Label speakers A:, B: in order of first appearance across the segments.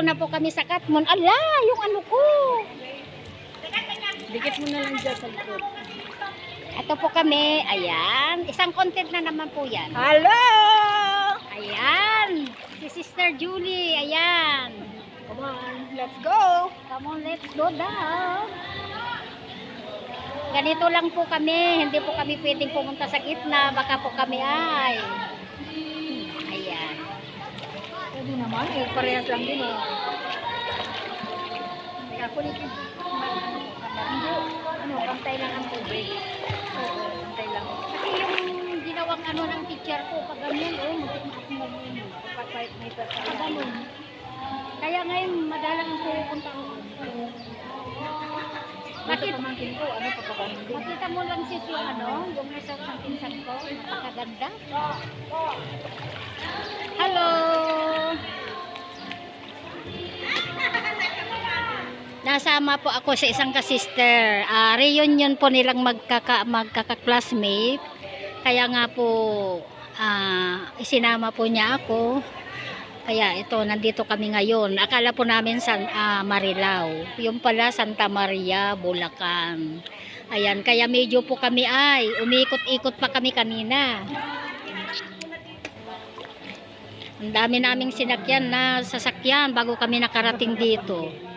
A: nandito na po kami sa Katmon. Ala, yung ano ko.
B: Dikit mo na lang dyan sa likod.
A: Ito po kami. Ayan. Isang content na naman po yan.
B: Hello!
A: Ayan. Si Sister Julie. Ayan.
B: Come on, let's go!
A: Come on, let's go daw. Ganito lang po kami. Hindi po kami pwedeng pumunta sa gitna. Baka po kami ay. Ayan.
B: Pwede naman, eh, parehas lang din eh. Ko Hindi, ano, pantay lang ang tubig. Oo, pantay lang.
A: Kasi yung ginawang ano ng teacher ko, pag ganyan, oh, muntik na ako
B: may
A: Pag ganun. Kaya ngayon, madalang ang pupunta ko.
B: Bakit pamangkin ko, ano pa?
A: Makita mo lang sis yung ano, yung resort ng pinsan ko, napakaganda. Nasama po ako sa isang ka-sister. Ah, reunion po nilang magkaka, magkaka-classmate. Kaya nga po, ah, isinama po niya ako. Kaya ito, nandito kami ngayon. Akala po namin San ah, Marilao. Yung pala Santa Maria, Bulacan. Ayan, kaya medyo po kami ay, umikot-ikot pa kami kanina. Ang dami naming sinakyan na sasakyan bago kami nakarating dito.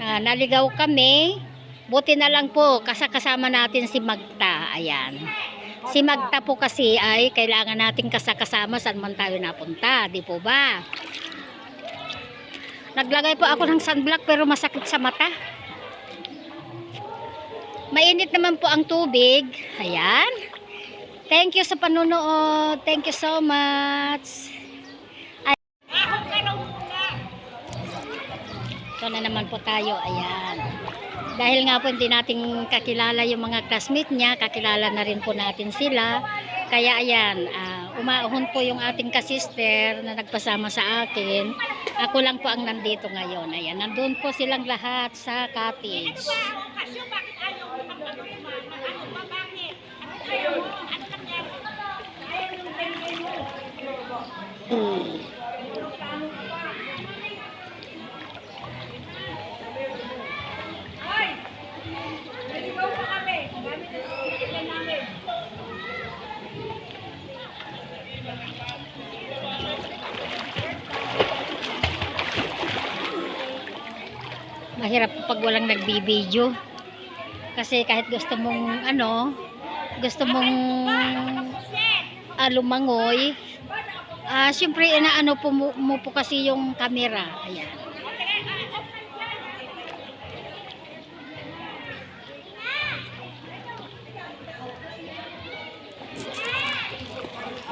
A: Ah, naligaw kami. Buti na lang po, kasakasama natin si Magta. Ayan. Si Magta po kasi ay kailangan nating kasakasama saan man tayo napunta. Di po ba? Naglagay po ako ng sunblock pero masakit sa mata. Mainit naman po ang tubig. Ayan. Thank you sa panunood. Thank you so much. Na naman po tayo. Ayan. Dahil nga po hindi natin kakilala yung mga classmate niya, kakilala na rin po natin sila. Kaya ayan, ah, umaahon po yung ating kasister na nagpasama sa akin. Ako lang po ang nandito ngayon. Ayan, nandun po silang lahat sa cottage. Mahirap pag walang nagbibideo. Kasi kahit gusto mong ano, gusto mong ah, lumangoy, ah, syempre inaano po mo, kasi yung camera. Ayan.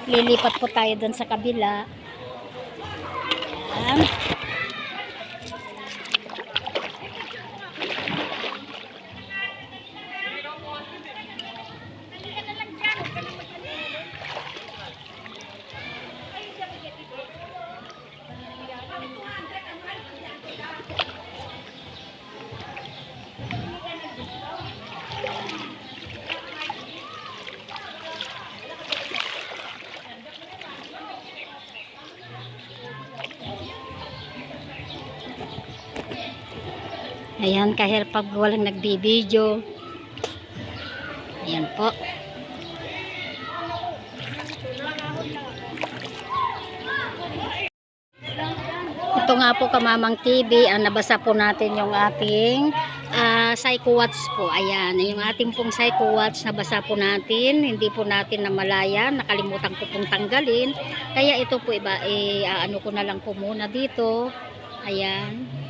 A: Lilipat po tayo dun sa kabila. Ayan. Ayan, kahit pag walang nagbibideo. Ayan po. Ito nga po kamamang TV, ang nabasa po natin yung ating ah, Psycho Watch po. Ayan, yung ating pong Psycho Watch nabasa po natin. Hindi po natin namalaya, nakalimutan ko pong tanggalin. Kaya ito po iba, eh, ah, ano ko na lang po muna dito. Ayan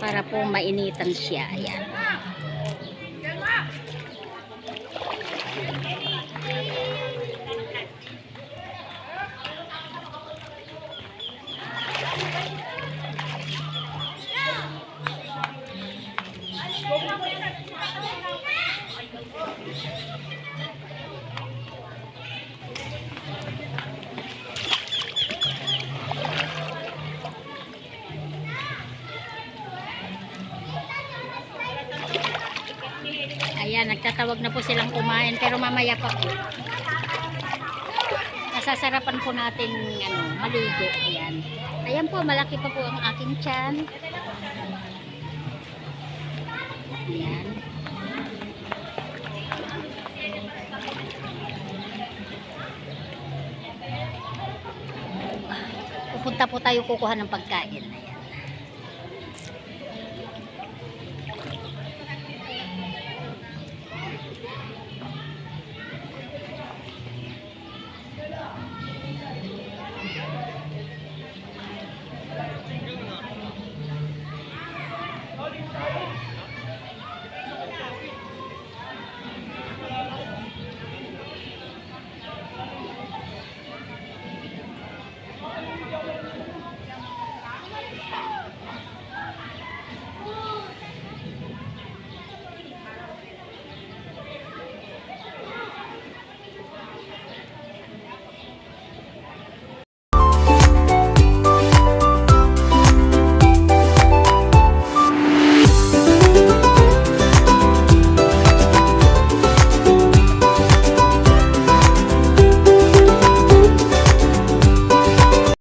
A: para po mainitan siya. Ayan. Ayan, nagtatawag na po silang kumain pero mamaya pa po. Nasasarapan po natin ano, maligo. Ayan. Ayan po, malaki pa po ang aking tiyan. Ayan. Pupunta po tayo kukuha ng pagkain. Ayan.